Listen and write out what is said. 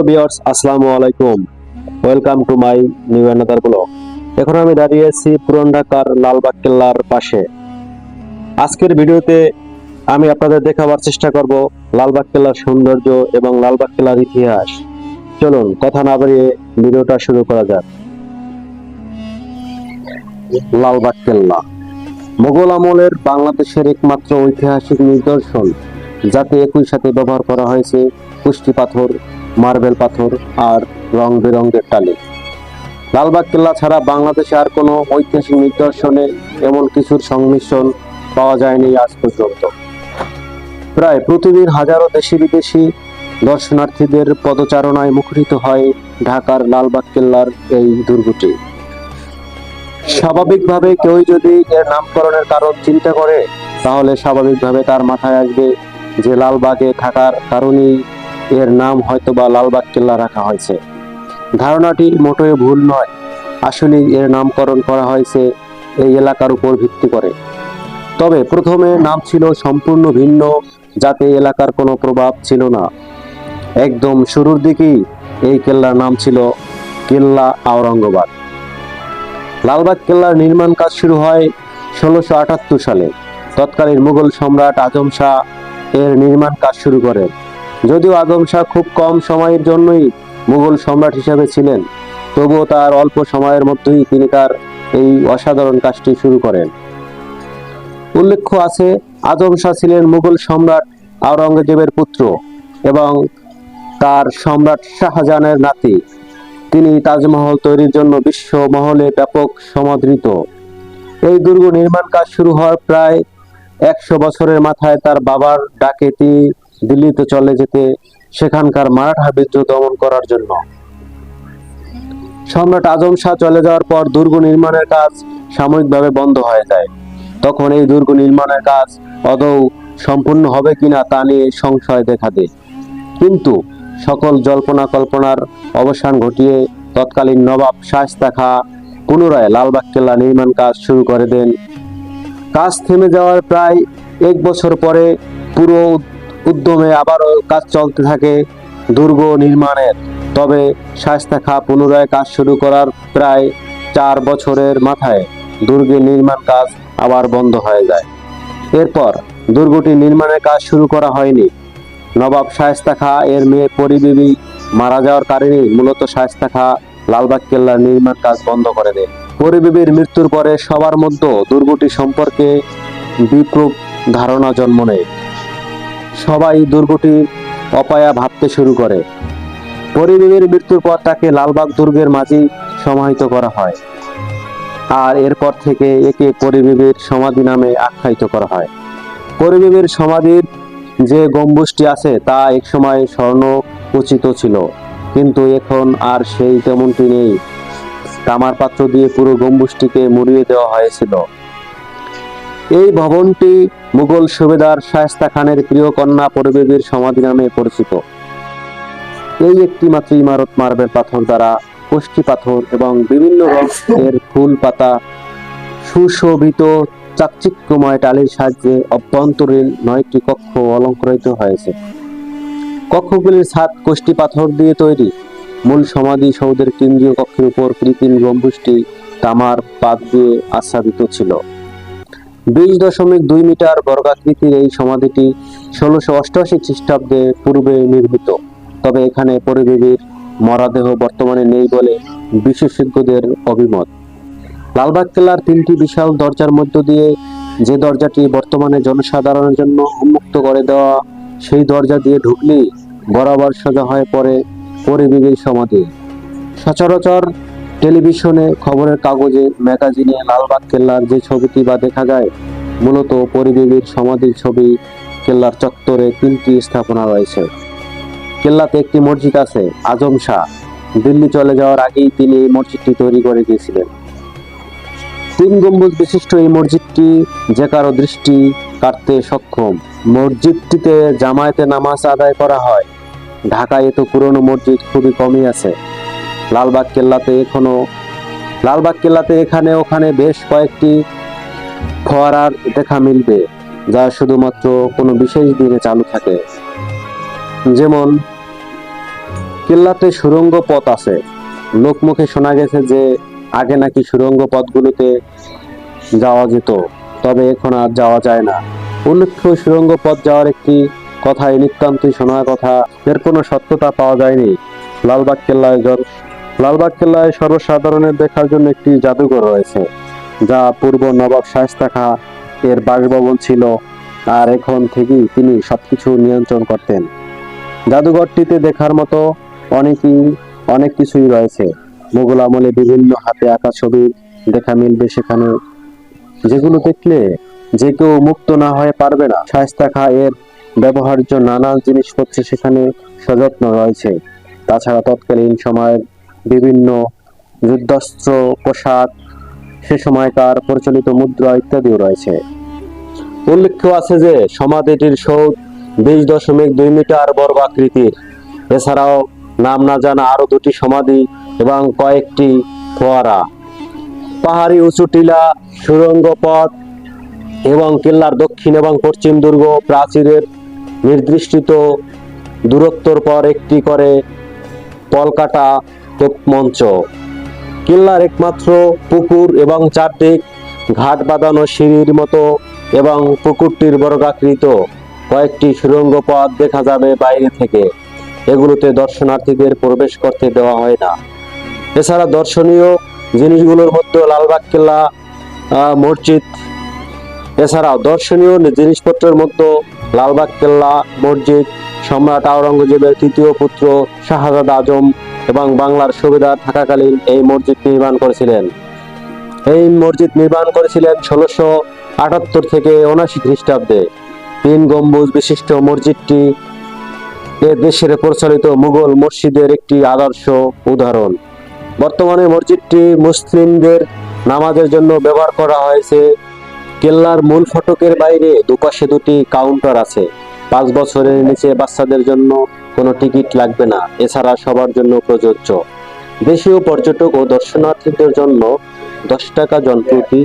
Hello বিয়ার্স আসসালামু আলাইকুম। Welcome to my new another blog এখন আমি দাঁড়িয়ে আছি পুরান ঢাকার লালবাগ কেল্লার পাশে। আজকের ভিডিওতে আমি আপনাদের দেখাবার চেষ্টা করব লালবাগ কেল্লার সৌন্দর্য এবং লালবাগ কেল্লার ইতিহাস। চলুন, কথা না বাড়িয়ে ভিডিওটা শুরু করা যাক। লালবাগ কেল্লা। মোগল আমলের বাংলাদেশের একমাত্র ঐতিহাসিক নিদর্শন যাতে একই সাথে ব্যবহার করা হয়েছে পুষ্টি পাথর মার্বেল পাথর আর রং বেরঙের টালি। লালবাগ কেল্লা ছাড়া বাংলাদেশে আর কোনো ঐতিহাসিক নিদর্শনে এমন কিছুর সংমিশ্রণ পাওয়া যায়নি আজ পর্যন্ত। প্রায় প্রতিদিন হাজারো দেশি বিদেশি দর্শনার্থীদের পদচারণায় মুখরিত হয় ঢাকার লালবাগ কেল্লার এই দুর্গটি। স্বাভাবিকভাবে কেউ যদি এর নামকরণের কারণ চিন্তা করে, তাহলে স্বাভাবিকভাবে তার মাথায় আসবে যে লালবাগে থাকার কারণেই এর নাম হয়তোবা লালবাগ কেল্লা রাখা হয়েছে। ধারণাটি মোটেও ভুল নয়। আসলে এর নামকরণ করা হয়েছে এই এলাকার উপর ভিত্তি করে। তবে প্রথমে নাম ছিল সম্পূর্ণ ভিন্ন, যাতে এলাকার কোনো প্রভাব ছিল না। একদম শুরুর দিকেই এই কেল্লার নাম ছিল কেল্লা আওরঙ্গাবাদ। লালবাগ কেল্লার নির্মাণ কাজ শুরু হয় ষোলোশো আটাত্তর সালে। তৎকালীন মুঘল সম্রাট আজম শাহ এর নির্মাণ কাজ শুরু করেন। যদিও আদম শাহ খুব কম সময়ের জন্যই মুঘল সম্রাট হিসেবে ছিলেন, তবুও তার অল্প সময়ের মধ্যেই তিনি তার এই অসাধারণ কাজটি শুরু করেন। উল্লেখ্য আছে আজম শাহ ছিলেন মুঘল সম্রাট আওরঙ্গজেবের পুত্র এবং তার সম্রাট শাহজাহানের নাতি। তিনি তাজমহল তৈরির জন্য বিশ্ব মহলে ব্যাপক সমাদৃত। এই দুর্গ নির্মাণ কাজ শুরু হওয়ার প্রায় একশো বছরের মাথায় তার বাবার ডাকে তিনি দিল্লিতে চলে যেতে সেখানকার মারাঠা বিদ্রোহ দমন করার জন্য। সম্রাট আজম শাহ চলে যাওয়ার পর দুর্গ নির্মাণের কাজ সাময়িকভাবে বন্ধ হয়ে যায়। তখন এই দুর্গ নির্মাণের কাজ আদৌ সম্পূর্ণ হবে কিনা তা নিয়ে সংশয় দেখা দেয়। কিন্তু সকল জল্পনা কল্পনার অবসান ঘটিয়ে তৎকালীন নবাব শায়স্তা খা পুনরায় লালবাগ কেল্লা নির্মাণ কাজ শুরু করে দেন। কাজ থেমে যাওয়ার প্রায় এক বছর পরে পুরো উদ্যমে আবারও কাজ চলতে থাকে দুর্গ নির্মাণের। তবে শায়স্তা খা পুনরায় কাজ শুরু করার প্রায় চার বছরের মাথায় দুর্গের নির্মাণ কাজ আবার বন্ধ হয়ে যায়। এরপর দুর্গটি নির্মাণের কাজ শুরু করা হয়নি। নবাব শায়স্তা খা এর মেয়ে পরিবিবি মারা যাওয়ার কারণে মূলত শায়স্তা খা লালবাগ কেল্লার নির্মাণ কাজ বন্ধ করে দেন। পরিবিবির মৃত্যুর পরে সবার মধ্যে দুর্গটি সম্পর্কে বিপ্রুপ ধারণা জন্ম নেয়। সবাই দুর্গটি অপায়া ভাবতে শুরু করে। পরিবিবির মৃত্যুর পর তাকে লালবাগ দুর্গের মাঝে সমাহিত করা হয়। আর এরপর থেকে একে পরিবিবির সমাধি নামে আখ্যায়িত করা হয়। পরিবিবির সমাধির যে গম্বুজটি আছে, তা একসময় স্বর্ণ উচিত ছিল। কিন্তু এখন আর সেই তেমনটি নেই। তামার পাত্র দিয়ে পুরো গম্বুজটিকে মুড়িয়ে দেওয়া হয়েছিল। এই ভবনটি মুঘল সুবেদার শায়েস্তা খানের প্রিয় কন্যা পরিবেবীর সমাধি নামে পরিচিত। এই একটি মাত্র ইমারত মার্বেল পাথর দ্বারা কোষ্ঠী পাথর এবং বিভিন্ন রঙের ফুল পাতা সুশোভিত চাকচিক্যময় টালির সাহায্যে অভ্যন্তরীণ নয়টি কক্ষ অলঙ্কৃত হয়েছে। কক্ষগুলির ছাদ কোষ্ঠী পাথর দিয়ে তৈরি। মূল সমাধি সৌধের কেন্দ্রীয় কক্ষের উপর কৃত্রিম গম্বুজটি তামার পাত দিয়ে আচ্ছাদিত ছিল। বিশ দশমিক দুই মিটার বর্গাকৃতির এই সমাধিটি ষোলোশো অষ্টআশি খ্রিস্টাব্দে পূর্বে নির্মিত। তবে এখানে পরিবেবীর মরাদেহ বর্তমানে নেই বলে বিশেষজ্ঞদের অভিমত। লালবাগ কেল্লার তিনটি বিশাল দরজার মধ্য দিয়ে যে দরজাটি বর্তমানে জনসাধারণের জন্য উন্মুক্ত করে দেওয়া, সেই দরজা দিয়ে ঢুকলেই বরাবর সোজা হয়ে পড়ে পরিবিবির সমাধি। সচরাচর টেলিভিশনে খবরের কাগজে, ম্যাগাজিনে লালবাগ কেল্লার যে ছবিটি বা দেখা যায়, মূলত পরিবিবির সমাধির ছবি, কেল্লার চত্বরে তিনটি স্থাপনা রয়েছে। কেল্লাতে একটি মসজিদ আছে, আজম শাহ। দিল্লি চলে যাওয়ার আগেই তিনি এই মসজিদটি তৈরি করে দিয়েছিলেন। তিন গম্বুজ বিশিষ্ট এই মসজিদটি যে কারও দৃষ্টি কাটতে সক্ষম। মসজিদটিতে জামায়াতে নামাজ আদায় করা হয়। ঢাকায় এত পুরনো মসজিদ খুবই কমই আছে। লালবাগ কেল্লাতে এখনও, লালবাগ কেল্লাতে এখানে, ওখানে বেশ কয়েকটি ফোয়ারার দেখা মিলবে, যা শুধুমাত্র কোনো বিশেষ দিনে চালু থাকে। যেমন, কেল্লাতে সুরঙ্গ পথ আছে। লোকমুখে শোনা গেছে যে, আগে নাকি সুরঙ্গ পথগুলোতে যাওয়া যেত, তবে এখন আর যাওয়া যায় না। উল্লেখ্য, সুরঙ্গ পথ যাওয়ার একটি কথায় নিতান্তই শোনার কথা, এর কোনো সত্যতা পাওয়া যায়নি। লালবাগ কেল্লায় লালবাগ কেল্লায় সর্বসাধারণের দেখার জন্য একটি জাদুঘর রয়েছে, যা পূর্ব নবাব শায়েস্তা খা এর বাসভবন ছিল আর এখন থেকেই তিনি সবকিছু নিয়ন্ত্রণ করতেন। জাদুঘরটিতে দেখার মতো অনেকই, অনেক কিছুই রয়েছে। মুঘল আমলে বিভিন্ন হাতে আঁকা ছবি দেখা মিলবে সেখানে। যেগুলো দেখলে যে কেউ মুক্ত না হয়ে পারবে না। শায়েস্তা খা এর ব্যবহার্য নানান জিনিসপত্র সেখানে সযত্ন রয়েছে। তাছাড়া তৎকালীন সময়ের বিভিন্ন যুদ্ধাস্ত্র, পোশাক, সে সময়কার প্রচলিত মুদ্রা ইত্যাদিও রয়েছে। উল্লেখ্য আছে যে সমাধিটির সৌধ বিশ দশমিক দুই মিটার বর্গ আকৃতির। এছাড়াও নাম না জানা আরও দুটি সমাধি এবং কয়েকটি ফোয়ারা। পাহাড়ি উঁচু টিলা, সুরঙ্গ পথ এবং কেল্লার দক্ষিণ এবং পশ্চিম দুর্গ প্রাচীরের নির্দিষ্ট দূরত্বর পর একটি করে পলকাটা মঞ্চ। কেল্লার একমাত্র পুকুর এবং চারদিক ঘাট বাঁধানো সিঁড়ির মতো এবং পুকুরটির বর্গাকৃত কয়েকটি সুরঙ্গ পথ দেখা যাবে বাইরে থেকে। এগুলোতে দর্শনার্থীদের প্রবেশ করতে দেওয়া হয় না। এছাড়া দর্শনীয় জিনিসগুলোর মধ্যে লালবাগ কেল্লা মসজিদ। এছাড়াও দর্শনীয় জিনিসপত্রের মধ্যে লালবাগ কেল্লা, মসজিদ, সম্রাট আওরঙ্গজেবের তৃতীয় পুত্র শাহজাদ আজম এবং বাংলার সুবিধা থাকাকালীন এই মসজিদ নির্মাণ করেছিলেন। এই মসজিদ নির্মাণ করেছিলেন ষোলোশো আটাত্তর থেকে উনাশি খ্রিস্টাব্দে। তিন গম্বুজ বিশিষ্ট মসজিদটি এ দেশের প্রচলিত মুঘল মসজিদের একটি আদর্শ উদাহরণ। বর্তমানে মসজিদটি মুসলিমদের নামাজের জন্য ব্যবহার করা হয়েছে। কেল্লার মূল ফটকের বাইরে দুপাশে দুটি কাউন্টার আছে। পাঁচ বছরের নিচে বাচ্চাদের জন্য কোনো টিকিট লাগবে না, এছাড়া সবার জন্য প্রযোজ্য। দেশীয় পর্যটক ও দর্শনার্থীদের জন্য দশ টাকা জনপ্রতি